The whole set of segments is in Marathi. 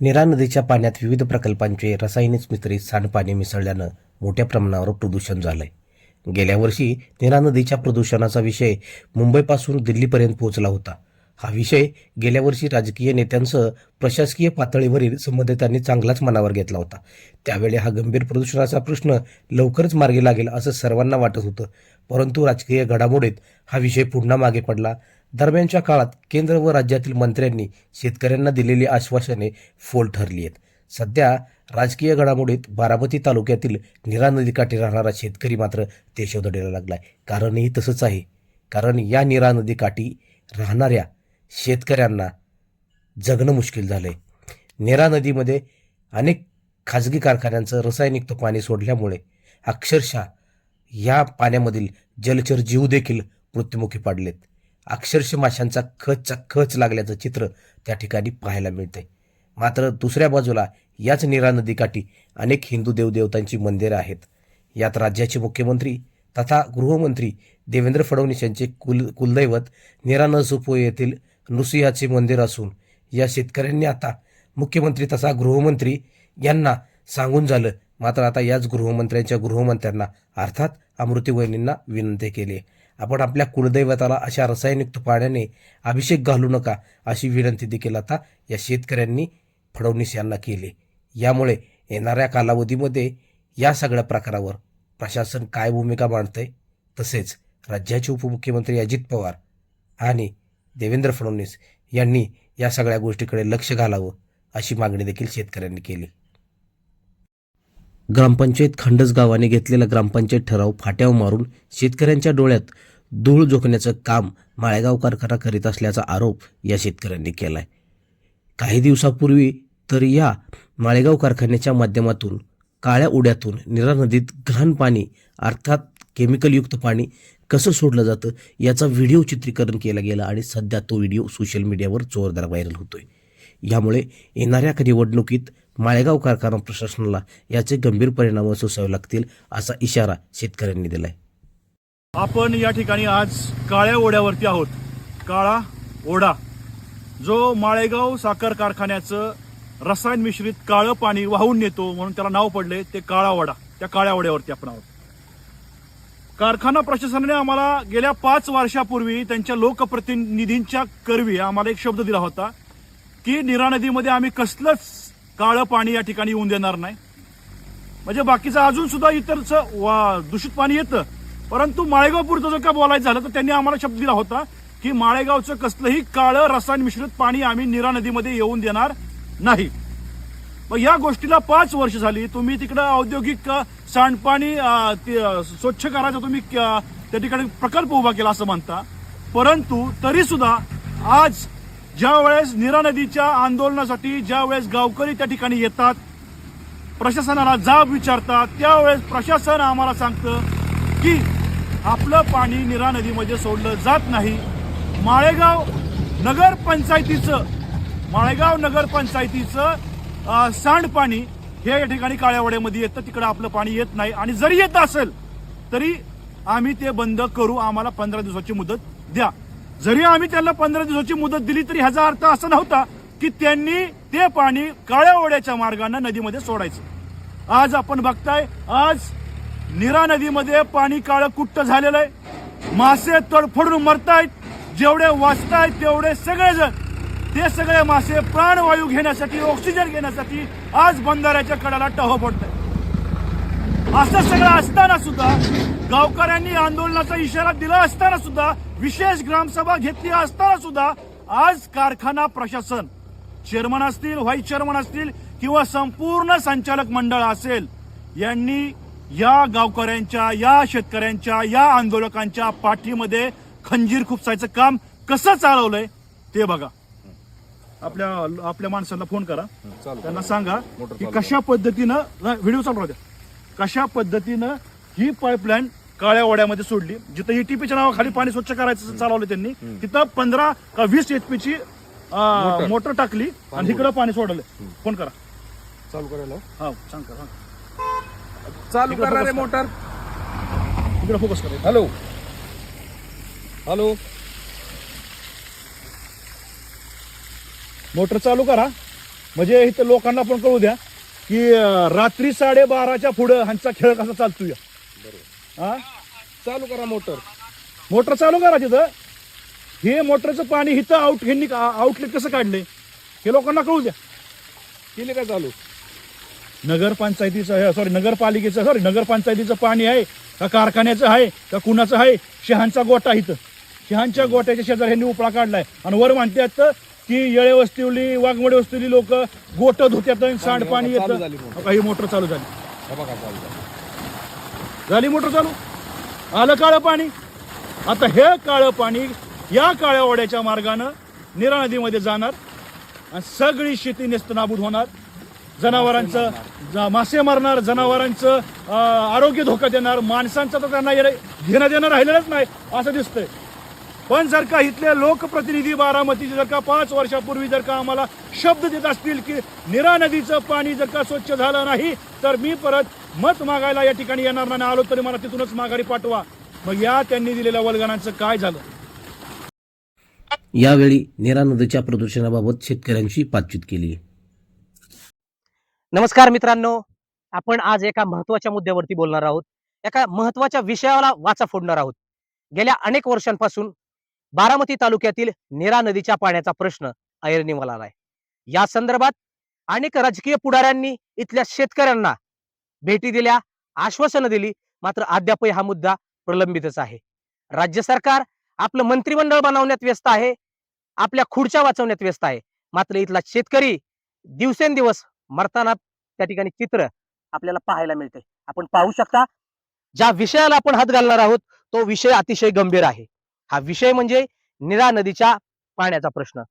निरा नदीच्या पाण्यात विविध प्रकल्पांचे रासायनिक मिश्रित सांडपाणी मिसळल्यानं मोठ्या प्रमाणावर प्रदूषण झालंय. गेल्या वर्षी निरा नदीच्या प्रदूषणाचा विषय मुंबईपासून दिल्लीपर्यंत पोहोचला होता. हा विषय गेल्या वर्षी राजकीय नेत्यांसह प्रशासकीय पातळीवरील संबंधितांनी चांगलाच मनावर घेतला होता. त्यावेळी हा गंभीर प्रदूषणाचा प्रश्न लवकरच मार्गी लागेल असं सर्वांना वाटत होतं. परंतु राजकीय घडामोडीत हा विषय पुन्हा मागे पडला. दरम्यानच्या काळात केंद्र व राज्यातील मंत्र्यांनी शेतकऱ्यांना दिलेली आश्वासने फोल ठरली आहेत. सध्या राजकीय घडामोडीत बारामती तालुक्यातील निरा नदीकाठी राहणारा शेतकरी मात्र देशोधडीला लागलाय. कारणही तसंच आहे. कारण या निरा नदीकाठी राहणाऱ्या शेतकऱ्यांना जगणं मुश्किल झालं आहे निरा नदीमध्ये अनेक खाजगी कारखान्यांचं रसायनिक पाणी सोडल्यामुळे अक्षरशः या पाण्यामधील जलचर जीव देखील मृत्युमुखी पडलेत. अक्षरशः माशांचा खचचा खच लागल्याचं चित्र त्या ठिकाणी पाहायला मिळतंय. मात्र दुसऱ्या बाजूला याच नीरा नदीकाठी अनेक हिंदू देवदेवतांची मंदिरं आहेत. यात राज्याचे मुख्यमंत्री तथा गृहमंत्री देवेंद्र फडणवीस यांचे कुल कुलदैवत नीरा नसुपो येथील नृसिंहाचे मंदिर असून या शेतकऱ्यांनी आता मुख्यमंत्री तसा गृहमंत्री यांना सांगून झालं. मात्र आता याच गृहमंत्र्यांच्या गृहमंत्र्यांना अर्थात अमृतीवहिनींना विनंती केली आहे. आपण आपल्या कुलदैवताला अशा रसायनयुक्त पाण्याने अभिषेक घालू नका अशी विनंती देखील आता या शेतकऱ्यांनी फडणवीस यांना केली. यामुळे येणाऱ्या कालावधीमध्ये या सगळ्या प्रकारावर प्रशासन काय भूमिका मांडतंय तसेच राज्याचे उपमुख्यमंत्री अजित पवार आणि देवेंद्र फडणवीस यांनी या सगळ्या गोष्टीकडे लक्ष घालावं अशी मागणी देखील शेतकऱ्यांनी केली. ग्रामपंचायत खंडस गावाने घेतलेला ग्रामपंचायत ठराव फाट्यावर मारून शेतकऱ्यांच्या डोळ्यात धूळ जोखण्याचं काम माळेगाव कारखाना करीत असल्याचा आरोप या शेतकऱ्यांनी केलाय. काही दिवसापूर्वी तर या माळेगाव कारखान्याच्या माध्यमातून काळ्या उड्यातून निरा नदीत घाण पाणी अर्थात केमिकलयुक्त पाणी कसं सोडलं जातं याचा व्हिडिओ चित्रीकरण केला गेला आणि सध्या तो व्हिडिओ सोशल मीडियावर जोरदार व्हायरल होतोय. यामुळे येणाऱ्या निवडणुकीत माळेगाव कारखाना प्रशासनाला याचे गंभीर परिणाम सोसावे लागतील असा इशारा शेतकऱ्यांनी दिला आहे आपण या ठिकाणी आज काळ्या ओढ्यावरती आहोत. काळा ओढा. जो माळेगाव साखर कारखान्याचं रसायन मिश्रित काळं पाणी वाहून नेतो म्हणून त्याला नाव पडले ते काळा ओढा. त्या काळ्या ओढ्यावरती आपण आहोत. कारखाना प्रशासनाने आम्हाला गेल्या पाच वर्षापूर्वी त्यांच्या लोकप्रतिनिधींच्या करवी आम्हाला एक शब्द दिला होता की निरा नदीमध्ये आम्ही कसलंच काळं पाणी या ठिकाणी येऊन देणार नाही. म्हणजे बाकीचं अजून सुद्धा इतरचं वा- दूषित पाणी येतं. परंतु माळेगावपूरचं जर का बोलायचं झालं तर त्यांनी आम्हाला शब्द दिला होता की माळेगावचं कसलंही काळं रसायन मिश्रित पाणी आम्ही निरा नदीमध्ये येऊन देणार नाही. मग या गोष्टीला पाच वर्ष झाली तुम्ही तिकडं औद्योगिक सांडपाणी स्वच्छ करायचा तुम्ही त्या ठिकाणी प्रकल्प उभा केला असं म्हणता. परंतु तरी सुद्धा आज ज्या वेळेस नीरा नदीच्या आंदोलनासाठी ज्या वेळेस गावकरी त्या ठिकाणी येतात प्रशासनाला जाब विचारतात त्यावेळेस प्रशासन आम्हाला सांगतं की आपलं पाणी निरा नदीमध्ये सोडलं जात नाही. माळेगाव नगरपंचायतीचं माळेगाव नगरपंचायतीचं सांडपाणी हे या ठिकाणी काळ्यावड्यामध्ये येतं. तिकडं आपलं पाणी येत नाही. आणि जरी येत असेल तरी आम्ही ते बंद करू. आम्हाला पंधरा दिवसाची मुदत द्या. जरी आम्ही त्यांना पंधरा दिवसाची मुदत दिली तरी ह्याचा अर्थ असा नव्हता की त्यांनी ते पाणी काळ्या ओढ्याच्या मार्गाने नदीमध्ये सोडायचं. आज आपण बघताय आज निरा नदीमध्ये पाणी काळं कुट्ट झालेलं आहे. मासे तडफडून मरतायत. जेवढे वाचतायत तेवढे सगळेजण. ते सगळे मासे प्राणवायू घेण्यासाठी ऑक्सिजन घेण्यासाठी आज बंधाऱ्याच्या कडाला टहो पडत असं सगळं असताना सुद्धा गावकऱ्यांनी आंदोलनाचा इशारा दिला असताना सुद्धा विशेष ग्रामसभा घेतली असताना सुद्धा आज कारखाना प्रशासन चेअरमन असतील व्हाईस चेअरमन असतील किंवा संपूर्ण संचालक मंडळ असेल यांनी या गावकऱ्यांच्या या शेतकऱ्यांच्या या आंदोलकांच्या पाठीमध्ये खंजीर खुपसायचं काम कसं चालवलंय ते बघा. आपल्या आपल्या माणसांना फोन करा. त्यांना सांगा की कशा पद्धतीनं व्हिडिओ चालू राहू द्या. कशा पद्धतीनं ही पाईपलाईन काळ्या ओढ्यामध्ये सोडली. जिथं ही टीपीच्या नावाखाली पाणी स्वच्छ करायचं चालवलं त्यांनी तिथं पंधरा का वीस एचपीची मोटर. टाकली आणि इकडं पाणी सोडलं. फोन करा. चालू करायला. हा सांग करा. चालू करणारे focus मोटर. इकडं फोकस करा. हॅलो हॅलो मोटर चालू करा. म्हणजे इथं लोकांना पण कळू द्या की रात्री साडेबाराच्या पुढं ह्यांचा खेळ कसा चालतोय. हा? चालू करा मोटर. मोटर चालू करा तिथं. हे मोटरचं पाणी इथं आउट ह्यांनी आउटलेट कसं काढले हे लोकांना कळू द्या. केले का चालू? नगरपंचायतीचं सॉरी नगरपालिकेचं सॉरी नगरपंचायतीचं पाणी आहे का कारखान्याचं आहे का कुणाचं आहे? शहांचा गोटा इथं. शहांच्या गोट्याच्या शेजारी ह्यांनी उपळा काढलाय. आणि वर म्हणतात की येळे वस्तीवली वाघमडे वस्तीवली लोक गोट धुत्यात आणि सांडपाणी येतं. झाली मोटर. का, मोटर चालू झाली. बघा चालू झालं. झाली मोटर चालू? आलं काळं पाणी? आता हे काळं पाणी या काळ्या ओढ्याच्या मार्गानं निरा नदीमध्ये जाणार आणि सगळी शेती नेस्तनाबूत होणार. जनावरांचं मासे मारणार जनावरांचं अं, आरोग्य धोका देणार माणसांचा तर त्यांना येणं- घेणं देणं राहिलेलंच नाही असं दिसतंय. पण जर का इथले लोकप्रतिनिधी बारामतीचे जर का पाच वर्षापूर्वी जर का आम्हाला शब्द देत असतील की निरा नदीचं पाणी जर का स्वच्छ झालं नाही तर मी परत मत मागायला या ठिकाणी येणार नाही. आलो तरी मला तिथूनच माघारी पाठवा. मग या त्यांनी दिलेल्या वल्गणांचं काय झालं? यावेळी निरा नदीच्या प्रदूषणाबाबत शेतकऱ्यांशी बातचीत केली. नमस्कार मित्रांनो आपण आज एका महत्त्वाच्या मुद्द्यावरती बोलणार आहोत. एका महत्त्वाच्या विषयाला वाचा फोडणार आहोत. गेल्या अनेक वर्षांपासून बारामती तालुक्यातील नेरा नदीच्या पाण्याचा प्रश्न ऐरणीवाला आहे. या संदर्भात अनेक राजकीय पुढाऱ्यांनी इथल्या शेतकऱ्यांना भेटी दिल्या आश्वासनं दिली मात्र अद्यापही हा मुद्दा प्रलंबितच आहे. राज्य सरकार आपलं मंत्रिमंडळ बनवण्यात व्यस्त आहे आपल्या खुर्च्या वाचवण्यात व्यस्त आहे. मात्र इथला शेतकरी दिवसेंदिवस मरताना त्या ठिकाणी चित्र आपल्याला पाहायला मिळते. आपण पाहू शकता ज्या विषयाला आपण हात घालणार आहोत तो विषय अतिशय गंभीर आहे. हा विषय म्हणजे निरा नदीच्या पाण्याचा प्रश्न.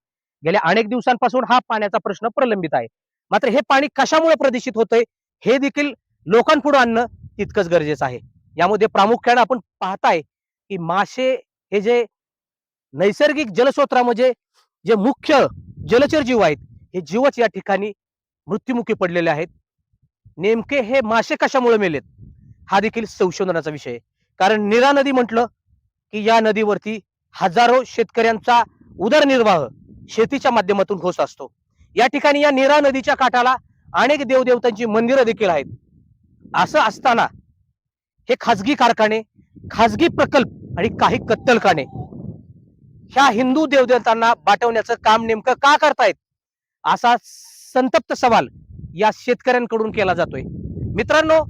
गेल्या अनेक दिवसांपासून हा पाण्याचा प्रश्न प्रलंबित आहे. मात्र हे पाणी कशामुळे प्रदूषित होतंय हे देखील लोकांपुढे आणणं तितकंच गरजेचं आहे. यामध्ये प्रामुख्याने आपण पाहताय की मासे हे जे नैसर्गिक जलस्रोत्रामध्ये जे मुख्य जलचर जीव आहेत हे जीवच या ठिकाणी मृत्युमुखी पडलेले आहेत. नेमके हे मासे कशामुळे मेलेत? हा देखील संशोधनाचा विषय कारण निरा नदी म्हटलं की या नदीवरती हजारो शेतकऱ्यांचा उदरनिर्वाह शेतीच्या माध्यमातून होत असतो. या ठिकाणी या निरा नदीच्या काठाला अनेक देवदेवतांची मंदिरं देखील आहेत. असं असताना हे खाजगी कारखाने खाजगी प्रकल्प आणि काही कत्तलखाने ह्या हिंदू देवदेवतांना बाटवण्याचं काम नेमकं का करतायत? असा संतप्त सवाल या शेतकऱ्यांकडून केला जातोय. मित्रांनो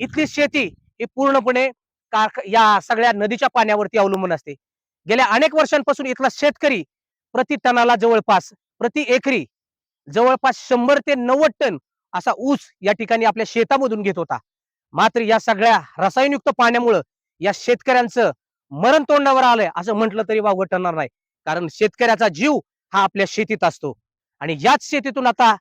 इथली शेती ही पूर्णपणे या सगळ्या नदीच्या पाण्यावरती अवलंबून असते. गेल्या अनेक वर्षांपासून इथला शेतकरी प्रति टनाला जवळपास प्रति एकरी जवळपास शंभर ते नव्वद टन असा ऊस या ठिकाणी आपल्या शेतामधून घेत होता. मात्र या सगळ्या रसायनयुक्त पाण्यामुळं या शेतकऱ्यांचं मरण तोंडावर आलंय असं म्हटलं तरी वावगं ठरणार नाही. कारण शेतकऱ्याचा जीव हा आपल्या शेतीत असतो. आणि याच शेतीतून आता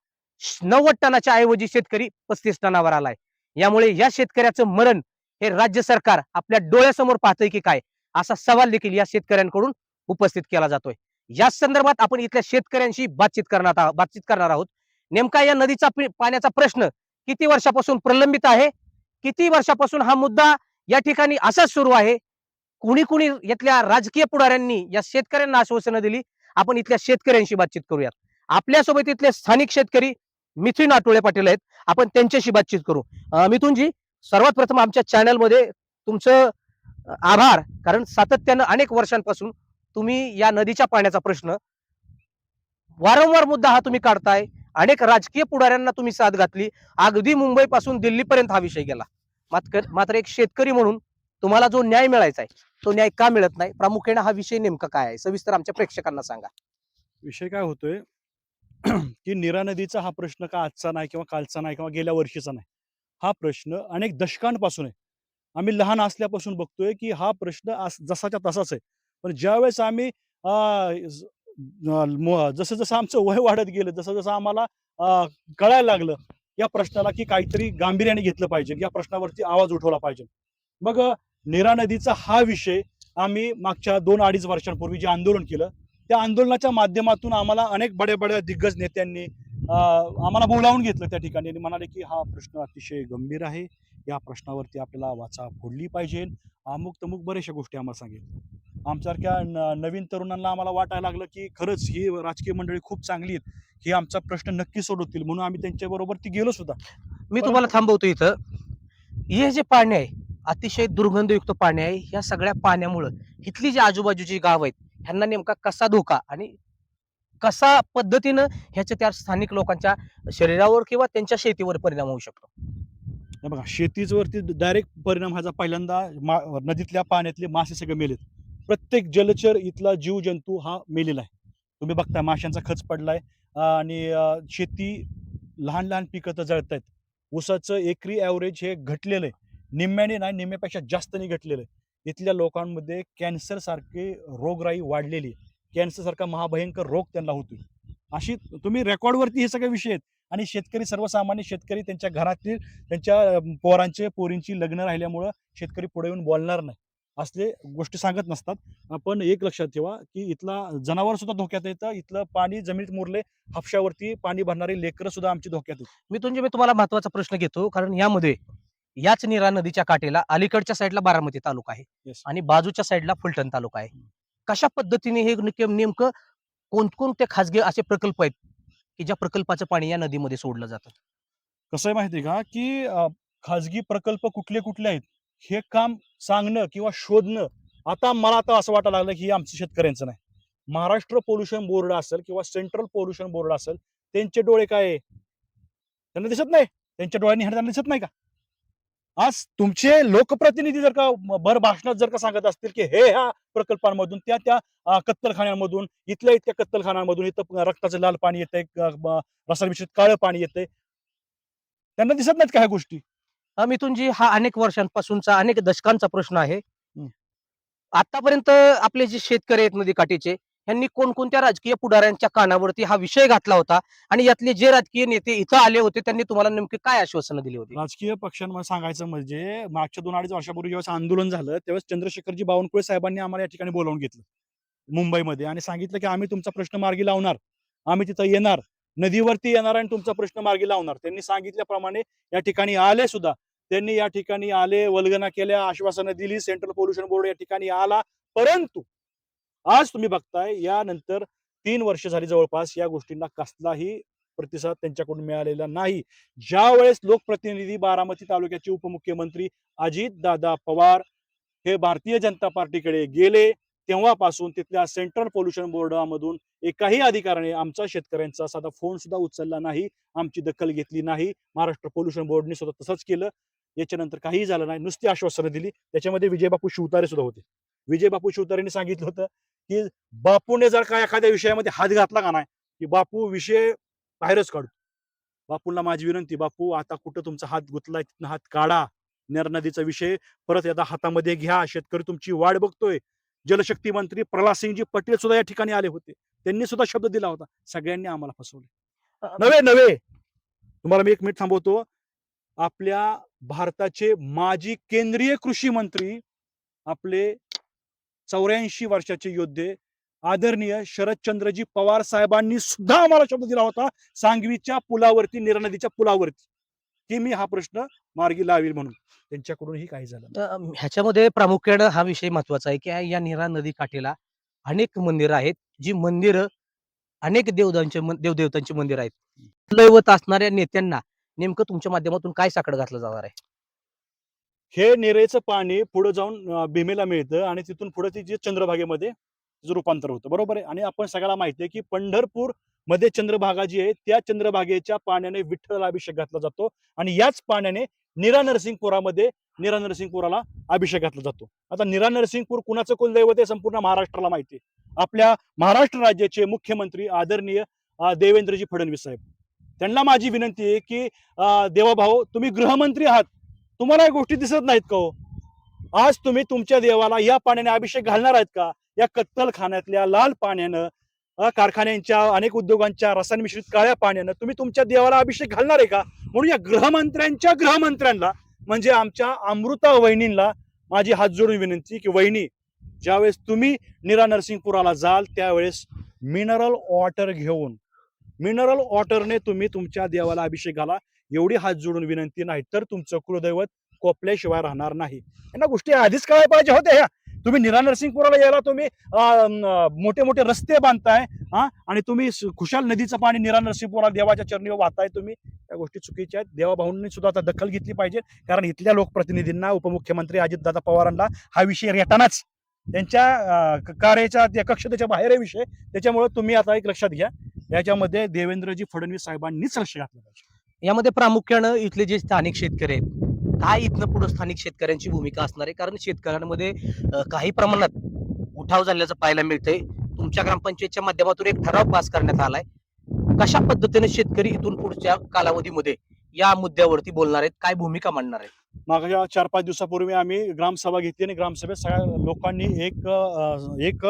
नव्वद टनाच्या ऐवजी शेतकरी पस्तीस टनावर आलाय. यामुळे या शेतकऱ्याचं मरण हे राज्य सरकार आपल्या डोळ्यासमोर पाहतंय की काय? असा सवाल देखील या शेतकऱ्यांकडून उपस्थित केला जातोय. या संदर्भात आपण इथल्या शेतकऱ्यांशी बातचीत करणार बातचीत करणार आहोत. नेमका या नदीचा पाण्याचा प्रश्न किती वर्षापासून प्रलंबित आहे? किती वर्षापासून हा मुद्दा या ठिकाणी असाच सुरू आहे? कुणी कुणी यातल्या राजकीय पुढाऱ्यांनी या शेतकऱ्यांना आश्वासनं दिली? आपण इथल्या शेतकऱ्यांशी बातचीत करूयात. आपल्यासोबत इथले स्थानिक शेतकरी मिथुन आठवळे पाटील आहेत. आपण त्यांच्याशी बातचीत करू. मिथुनजी सर्वात प्रथम आमच्या चॅनलमध्ये तुमचं आभार. कारण सातत्यानं अनेक वर्षांपासून तुम्ही या नदीच्या पाण्याचा प्रश्न वारंवार मुद्दा हा तुम्ही काढताय. अनेक राजकीय पुढाऱ्यांना तुम्ही साथ घातली. अगदी मुंबई पासून दिल्लीपर्यंत हा विषय गेला. मात्र मात्र एक शेतकरी म्हणून तुम्हाला जो न्याय मिळायचा आहे तो न्याय का मिळत नाही? प्रामुख्याने हा विषय नेमका काय आहे? सविस्तर आमच्या प्रेक्षकांना सांगा. विषय काय होतोय? की निरा नदीचा हा प्रश्न का आजचा नाही किंवा कालचा नाही किंवा गेल्या वर्षीचा नाही. हा प्रश्न अनेक दशकांपासून आहे. आम्ही लहान असल्यापासून बघतोय की हा प्रश्न जसाच्या तसाच आहे. पण ज्यावेळेस आम्ही जसं जसं आमचं वय वाढत गेलं जसं जसं आम्हाला कळायला लागलं या प्रश्नाला की काहीतरी गांभीर्याने घेतलं पाहिजे या प्रश्नावरती आवाज उठवला पाहिजे. मग निरा नदीचा हा विषय आम्ही मागच्या दोन अडीच वर्षांपूर्वी जे आंदोलन केलं त्या आंदोलनाच्या माध्यमातून आम्हाला अनेक बड्या बड्या दिग्गज नेत्यांनी अं, आम्हाला बोलावून घेतलं त्या ठिकाणी आणि म्हणाले की हा प्रश्न अतिशय गंभीर आहे. या प्रश्नावरती आपल्याला वाचा फोडली पाहिजे. अमुक तमुक बऱ्याचशा गोष्टी आम्हाला सांगितल्या. आमच्यासारख्या न- नवीन तरुणांना आम्हाला वाटायला लागलं की खरंच ही राजकीय मंडळी खूप चांगली आहेत. हे आमचा प्रश्न नक्की सोडवतील म्हणून आम्ही त्यांच्याबरोबर ती गेलो सुद्धा. मी तुम्हाला थांबवतो इथं. हे जे पाणी आहे अतिशय दुर्गंधयुक्त पाणी आहे ह्या सगळ्या पाण्यामुळं इथली जी आजूबाजूची गाव आहेत ह्यांना नेमका कसा धोका आणि कसा पद्धतीनं ह्याच्या त्या स्थानिक लोकांच्या शरीरावर किंवा त्यांच्या शेतीवर परिणाम होऊ शकतो? बघा शेतीवरती डायरेक्ट परिणाम ह्याचा पहिल्यांदा मा नदीतल्या पाण्यातले मासे सगळे मेलेत. प्रत्येक जलचर इथला जीवजंतू हा मेलेला आहे. तुम्ही बघता माशांचा खच पडलाय आणि शेती लहान लहान पिकं तर जळत आहेत ऊसाचं एकरी ॲव्हरेज हे घटलेलं आहे. निम्म्याने नाही निम्म्यापेक्षा जास्त नाही घटलेलं आहे. इथल्या लोकांमध्ये कॅन्सर सारखे रोगराई वाढलेली कॅन्सरसारखा कॅन्सर सारखा महाभयंकर रोग त्यांना होतो अशी तुम्ही रेकॉर्डवरती हे सगळे विषय आहेत. आणि शेतकरी सर्वसामान्य शेतकरी त्यांच्या घरातील त्यांच्या पोरांचे पोरींची लग्न राहिल्यामुळं शेतकरी पुढे येऊन बोलणार नाही. असले गोष्टी सांगत नसतात. आपण एक लक्षात ठेवा की इथला जनावर सुद्धा धोक्यात येतं. इथलं पाणी जमिनीत मुरले हापशावरती पाणी भरणारे लेकरं सुद्धा आमची धोक्यात येत मी तुमचे मी तुम्हाला महत्त्वाचा प्रश्न घेतो. कारण यामध्ये याच नीरा नदीच्या काठेला अलीकडच्या साईडला बारामती तालुका आहे. Yes. आणि बाजूच्या साईडला फलटण तालुका आहे. कशा पद्धतीने हे नेम- नेमकं कोणकोणते खासगी असे प्रकल्प आहेत की ज्या प्रकल्पाचं पाणी या नदीमध्ये सोडलं जातं? कसं आहे माहिती का? की अं, खाजगी प्रकल्प कुठले कुठले आहेत हे काम सांगणं किंवा शोधणं आता मला आता असं वाटायला लागलं की हे आमचं शेतकऱ्यांचं नाही. महाराष्ट्र पोल्युशन बोर्ड असेल किंवा सेंट्रल पोल्युशन बोर्ड असेल त्यांचे डोळे काय आहे? त्यांना दिसत नाही. त्यांच्या डोळ्यांनी हे त्यांना दिसत नाही का? आज तुमचे लोकप्रतिनिधी जर का भर भाषणात जर का सांगत असतील की हे ह्या प्रकल्पांमधून त्या त्या कत्तलखान्यांमधून इथल्या इतक्या कत्तलखान्यांमधून इथं रक्ताचं लाल पाणी येतंय रसायन काळं पाणी येतंय. त्यांना दिसत नाहीत का ह्या गोष्टी? मिथुनजी हा अनेक वर्षांपासूनचा अनेक दशकांचा प्रश्न आहे. आतापर्यंत आपले जे शेतकरी आहेत नदीकाठीचे यांनी कोणकोणत्या राजकीय पुढाऱ्यांच्या कानावरती हा विषय घातला होता? आणि यातले जे राजकीय नेते इथं आले होते त्यांनी तुम्हाला नेमके काय आश्वासनं दिली होती? राजकीय पक्षांमध्ये सांगायचं म्हणजे मागच्या दोन अडीच वर्षापूर्वी जेव्हा आंदोलन झालं तेव्हा चंद्रशेखरजी बावनकुळे साहेबांनी आम्हाला या ठिकाणी बोलावून घेतलं मुंबईमध्ये. आणि सांगितलं की आम्ही तुमचा प्रश्न मार्गी लावणार. आम्ही तिथं येणार. नदीवरती येणार आणि तुमचा प्रश्न मार्गी लावणार. त्यांनी सांगितल्याप्रमाणे या ठिकाणी आले सुद्धा. त्यांनी या ठिकाणी आले वल्गना केल्या आश्वासनं दिली सेंट्रल पोल्युशन बोर्ड या ठिकाणी आला. परंतु आज तुम्ही बघताय यानंतर तीन वर्ष झाली जवळपास या गोष्टींना कसलाही प्रतिसाद त्यांच्याकडून मिळालेला नाही. ज्या वेळेस लोकप्रतिनिधी बारामती तालुक्याचे उपमुख्यमंत्री अजित दादा पवार हे भारतीय जनता पार्टीकडे गेले तेव्हापासून तिथल्या सेंट्रल पोल्युशन बोर्डामधून एकाही अधिकाऱ्याने आमचा शेतकऱ्यांचा साधा फोन सुद्धा उचलला नाही आमची दखल घेतली नाही. महाराष्ट्र पोल्युशन बोर्डने सुद्धा तसंच केलं. याच्यानंतर काहीही झालं नाही. नुसती आश्वासनं दिली. त्याच्यामध्ये विजयबापू शिवतारे सुद्धा होते. विजयबापू शिवतारेने सांगितलं होतं की बापूने जर का एखाद्या विषयामध्ये हात घातला का नाही की बापू विषय बाहेरच काढतो बापूंना माझी विनंती बापू आता कुठं तुमचा हात गुतलाय तिथनं हात काढा. नर नदीचा विषय परत एकदा हातामध्ये घ्या. शेतकरी तुमची वाट बघतोय. जलशक्ती मंत्री प्रल्हाद सिंगजी पटेल सुद्धा या ठिकाणी आले होते. त्यांनी सुद्धा शब्द दिला होता. सगळ्यांनी आम्हाला फसवले. अ, नव्हे नव्हे. तुम्हाला मी एक मिनिट थांबवतो. आपल्या भारताचे माजी केंद्रीय कृषी मंत्री आपले चौऱ्याऐंशी वर्षाचे योद्धे आदरणीय शरदचंद्रजी पवार साहेबांनी सुद्धा आम्हाला शब्द दिला होता सांगवीच्या पुलावरती नीरा नदीच्या पुलावरती. की मी हा प्रश्न मार्गी लावेल म्हणून. त्यांच्याकडूनही काही झालं ह्याच्यामध्ये प्रामुख्यानं हा विषय महत्त्वाचा आहे की या निरा नदी काठीला अनेक मंदिरं आहेत जी मंदिरं अनेक देवदांचे देवदेवतांची मंदिर आहेत. लयवत असणाऱ्या नेत्यांना नेमकं तुमच्या माध्यमातून काय साकडं घातलं जाणार आहे? हे निरेचं पाणी पुढे जाऊन भीमेला मिळतं आणि तिथून पुढे ती जे चंद्रभागेमध्ये तिचं रूपांतर होतं. बरोबर आहे? आणि आपण सगळ्याला माहिती आहे की पंढरपूरमध्ये चंद्रभागा जी आहे त्या चंद्रभागेच्या पाण्याने विठ्ठलाला अभिषेक घातला जातो आणि याच पाण्याने निरा नरसिंगपुरामध्ये निरा नरसिंगपुराला अभिषेक घातला जातो. आता निरा नरसिंगपूर कुणाचं कुलदैवत आहे संपूर्ण महाराष्ट्राला माहिती आहे. आपल्या महाराष्ट्र राज्याचे मुख्यमंत्री आदरणीय देवेंद्रजी फडणवीस साहेब. त्यांना माझी विनंती आहे की देवाभाऊ तुम्ही गृहमंत्री आहात. तुम्हाला या गोष्टी दिसत नाहीत का हो? आज तुम्ही तुमच्या देवाला या पाण्याने अभिषेक घालणार आहेत का? या कत्तलखान्यातल्या लाल पाण्यानं कारखान्यांच्या अनेक उद्योगांच्या रसायन मिश्रित काळ्या पाण्यानं तुम्ही तुमच्या देवाला अभिषेक घालणार आहे का? म्हणून या गृहमंत्र्यांच्या गृहमंत्र्यांना म्हणजे आमच्या अमृता वहिनींना माझी हात जोडून विनंती की वहिनी ज्यावेळेस तुम्ही निरा नरसिंगपुराला जाल त्यावेळेस मिनरल वॉटर घेऊन मिनरल वॉटरने तुम्ही तुमच्या देवाला अभिषेक घाला. एवढी हात जोडून विनंती नाही तर तुमचं कुलदैवत कोपल्याशिवाय राहणार नाही. यांना गोष्टी आधीच कळायला पाहिजे होत्या ह्या. तुम्ही निरा नरसिंगपुराला यायला तुम्ही मोठे मोठे रस्ते बांधताय हा? आणि तुम्ही खुशाल नदीचं पाणी निरा नरसिंगपुराला देवाच्या चरणीवर वाहताय तुम्ही त्या गोष्टी चुकीच्या आहेत. देवाभाऊंनी सुद्धा आता दखल घेतली पाहिजे कारण इथल्या लोकप्रतिनिधींना उपमुख्यमंत्री अजितदादा पवारांना हा विषय रेटानाच. त्यांच्या कार्याच्या त्या कक्षतेच्या बाहेर आहे विषय. त्याच्यामुळे तुम्ही आता एक लक्षात घ्या. याच्यामध्ये देवेंद्रजी फडणवीस साहेबांनीच लक्ष घातलं पाहिजे. यामध्ये प्रामुख्यानं इथले जे स्थानिक शेतकरी आहेत काय इथनं पुढे स्थानिक शेतकऱ्यांची भूमिका असणार आहे? कारण शेतकऱ्यांमध्ये काही प्रमाणात उठाव झाल्याचं पाहायला मिळतंय. तुमच्या ग्रामपंचायतच्या माध्यमातून एक ठराव पास करण्यात आलाय. कशा पद्धतीने शेतकरी इथून पुढच्या कालावधीमध्ये या मुद्द्यावरती बोलणार आहेत? काय भूमिका मांडणार आहेत? मागच्या चार पाच दिवसापूर्वी आम्ही ग्रामसभा घेतली आणि ग्रामसभेत सगळ्या लोकांनी एक एक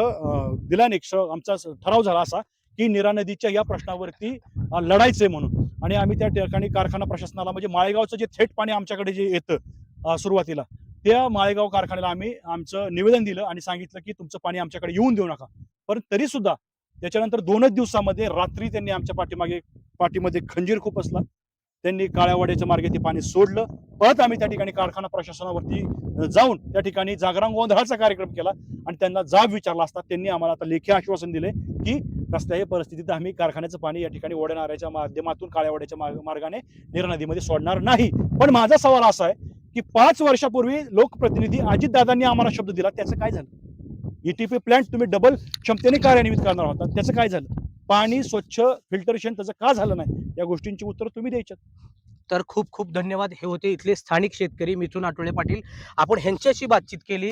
दिलाने आमचा ठराव झाला असा की निरा नदीच्या या प्रश्नावरती लढायचंय म्हणून. आणि आम्ही त्या ठिकाणी कारखाना प्रशासनाला म्हणजे माळेगावचं जे थेट पाणी आमच्याकडे जे येतं सुरुवातीला त्या माळेगाव कारखान्याला आम्ही आमचं निवेदन दिलं आणि सांगितलं की तुमचं पाणी आमच्याकडे येऊन देऊ नका. पण तरी सुद्धा त्याच्यानंतर दोनच दिवसामध्ये रात्री त्यांनी आमच्या पाठीमागे पाठीमध्ये खंजीर खूप असला. त्यांनी काळ्यावाड्याच्या मार्गे ते पाणी सोडलं. परत आम्ही त्या ठिकाणी कारखाना प्रशासनावरती जाऊन त्या ठिकाणी जागरण गोंधळाचा कार्यक्रम केला आणि त्यांना जाब विचारला असता त्यांनी आम्हाला आता लेखी आश्वासन दिले की कसल्याही परिस्थितीत आम्ही कारखान्याचं पाणी या ठिकाणी ओढणाऱ्याच्या माध्यमातून काळ्यावाड्याच्या मार्ग- मार्गाने नीर नदीमध्ये सोडणार नाही. पण माझा सवाल असा आहे की पाच वर्षापूर्वी लोकप्रतिनिधी अजितदादांनी आम्हाला शब्द दिला त्याचं काय झालं? ईटीपी प्लॅन्ट तुम्ही डबल क्षमतेने कार्यान्वित करणार होता त्याचं काय झालं? पाणी स्वच्छ फिल्टरेशन त्याचं का झालं नाही? या गोष्टींची उत्तर तुम्ही द्यायच्यात तर खूप खूप धन्यवाद. हे होते इथले स्थानिक शेतकरी मिथून आठवले पाटील. आपण ह्यांच्याशी बातचीत केली.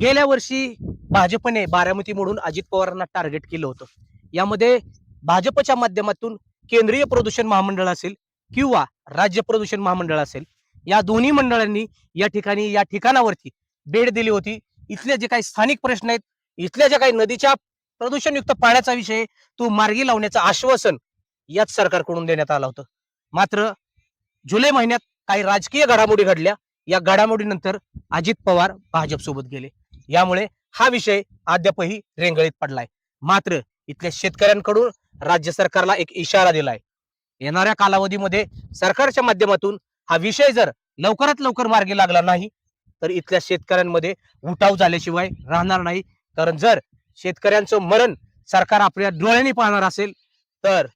गेल्या वर्षी भाजपने बारामती म्हणून अजित पवारांना टार्गेट केलं होतं. यामध्ये भाजपच्या माध्यमातून केंद्रीय प्रदूषण महामंडळ असेल किंवा राज्य प्रदूषण महामंडळ असेल या दोन्ही मंडळांनी या ठिकाणी या ठिकाणावरती भेट दिली होती. इथले जे काही स्थानिक प्रश्न आहेत इथल्या ज्या काही नदीच्या प्रदूषणयुक्त पाण्याचा विषय तो मार्गी लावण्याचं आश्वासन याच सरकारकडून देण्यात आलं होतं. मात्र जुलै महिन्यात काही राजकीय घडामोडी घडल्या. या घडामोडीनंतर अजित पवार भाजपसोबत गेले. यामुळे हा विषय अद्यापही रेंगळीत पडलाय. मात्र इथल्या शेतकऱ्यांकडून राज्य सरकारला एक इशारा दिलाय. येणाऱ्या कालावधीमध्ये सरकारच्या माध्यमातून हा विषय जर लवकरात लवकर मार्गी लागला नाही तर इथल्या शेतकऱ्यांमध्ये उठाव झाल्याशिवाय राहणार नाही. कारण जर शेतकऱ्यांचं मरण सरकार आपल्या डोळ्यांनी पाहणार असेल तर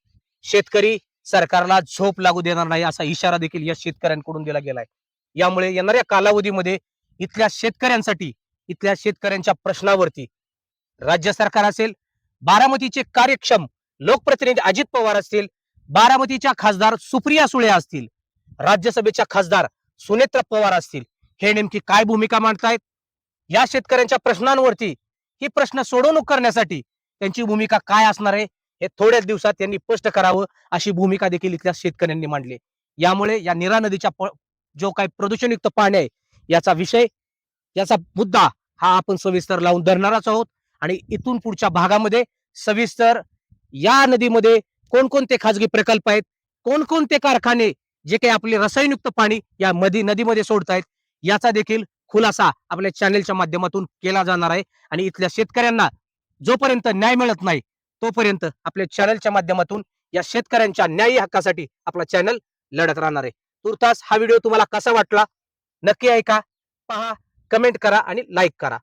शेतकरी सरकारला झोप लागू देणार नाही असा इशारा देखील या शेतकऱ्यांकडून दिला गेलाय. यामुळे येणाऱ्या कालावधीमध्ये इथल्या शेतकऱ्यांसाठी इथल्या शेतकऱ्यांच्या प्रश्नावरती राज्य सरकार असेल बारामतीचे कार्यक्षम लोकप्रतिनिधी अजित पवार असतील बारामतीच्या खासदार सुप्रिया सुळे असतील राज्यसभेच्या खासदार सुनेत्र पवार असतील हे नेमकी काय भूमिका मांडतायत? या शेतकऱ्यांच्या प्रश्नांवरती ही प्रश्न सोडवणूक करण्यासाठी त्यांची भूमिका काय असणार आहे हे थोड्याच दिवसात त्यांनी स्पष्ट करावं अशी भूमिका देखील इथल्या शेतकऱ्यांनी मांडली. यामुळे या निरा नदीच्या जो काही प्रदूषणयुक्त पाणी आहे याचा विषय याचा मुद्दा हा आपण सविस्तर लावून धरणारच आहोत. आणि इथून पुढच्या भागामध्ये सविस्तर या नदीमध्ये कोणकोणते खाजगी प्रकल्प आहेत कोणकोणते कारखाने जे काही आपले रसायनयुक्त पाणी या मधी नदीमध्ये सोडतायत याचा देखील खुलासा आपल्या चॅनेलच्या माध्यमातून केला जाणार आहे. आणि इथल्या शेतकऱ्यांना जोपर्यंत न्याय मिळत नाही तोपर्यंत आपल्या चॅनलच्या माध्यमातून या शेतकऱ्यांच्या न्यायी हक्कासाठी आपला चॅनल लढत राहणार आहे. तुर्तास हा व्हिडिओ तुम्हाला कसा वाटला? नक्की ऐका पहा कमेंट करा आणि लाईक करा.